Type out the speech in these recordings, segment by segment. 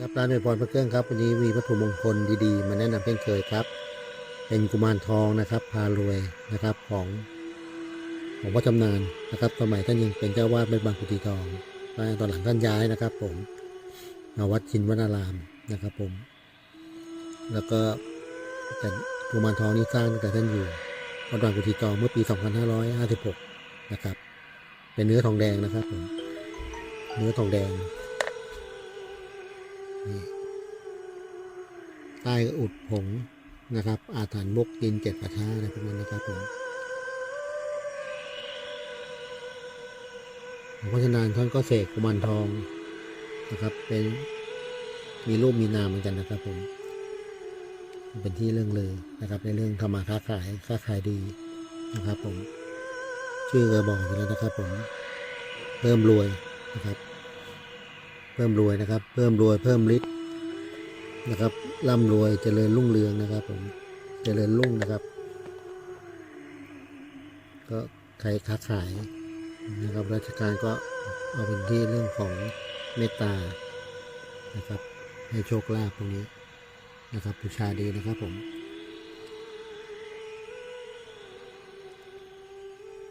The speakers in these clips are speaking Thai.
ครับร้านอวยพรพระเครื่องครับวันนี้มีวัตถุมงคลดีๆ มาแนะนำเช่นเคยครับ เป็นกุมารทองนะครับ พารวยนะครับของของวัดจำนานนะครับสมัยท่านยังเป็นเจ้าวาดเป็นบางกุฏิทองตอนหลังท่านย้ายนะครับ ผมมาวัดชินวนารามนะครับ ผม แล้วก็แต่กุมารทองนี้สร้างตั้งแต่ท่านอยู่วัดบางกุฏิทองเมื่อปี 2556 นะครับ เป็นเนื้อทองแดงนะครับผมเนื้อทองแดง ใต้อุดผงนะครับ อาถรรพ์มกดินเจ็ดประช้าอะไรพวกนั้นนะครับผมหลวงพ่อชนานท่านก็เสกกุมารทองนะครับ เป็นมีรูปมีนามเหมือนกันนะครับผม เป็นที่เรื่องเลยนะครับ ในเรื่องทำมาค้าขายค้าขายดีนะครับผม ชื่อก็บอกอยู่แล้วนะครับผมเพิ่มรวยนะครับ เพิ่มรวยนะครับ เพิ่มรวยเพิ่มฤทธิ์นะครับร่ำรวยเจริญรุ่งเรืองนะครับผมเจริญรุ่งนะครับ ก็ใครค้าขายนะครับราชการก็เอาเป็นที่เรื่องของเมตตานะครับ ให้โชคลาภตรงนี้นะครับบูชาดีนะครับผม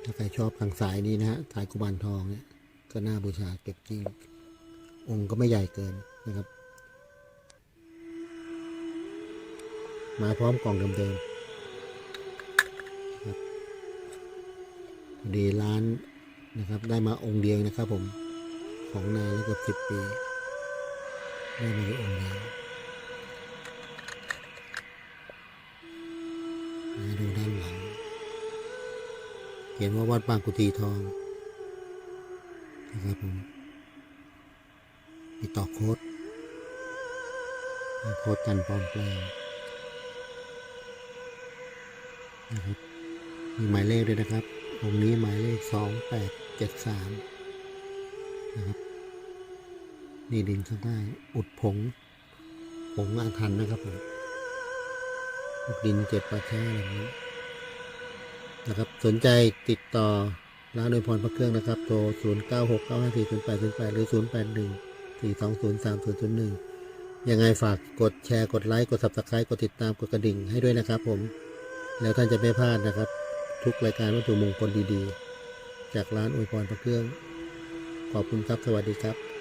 ถ้าใครชอบทางสายนี้นะฮะสายกุมารทองเนี่ยก็น่าบูชาเก็บจริง องค์ก็ไม่ใหญ่เกินนะครับ มาพร้อมกล่องเดิมๆพอดีร้านนะครับ ได้มาองค์เดียวนะครับผมของนานแล้วเกือบสิบปีได้มาอยู่องค์เดียวมาดูด้านหลังเขียนว่าวัดบางกุฏิทองนะครับผม มีต่อโค้ดโค้ดกันปลอมแปลงนะครับมีหมายเลขด้วยนะครับตรงนี้หมายเลขสองแปดเจ็ดสามนะครับนี่ดินข้างใต้อุดผง ผงอาถรรพ์นะครับผมดินเจ็ดประแค่อะไรนี้นะครับสนใจติดต่อร้านโดยพรพระเครื่องนะครับโทร 0 9 6 9 5 4 0 8 0 8หรือ0 8 1 4 2 0 3 0 0 1ยังไงฝากกดแชร์กดไลค์กด subscribe กดติดตามกดกระดิ่งให้ด้วยนะครับผม แล้วท่านจะไม่พลาดนะครับ ทุกรายการวัตถุมงคลดีๆ จากร้านอวยพรพระเครื่อง ขอบคุณครับ สวัสดีครับ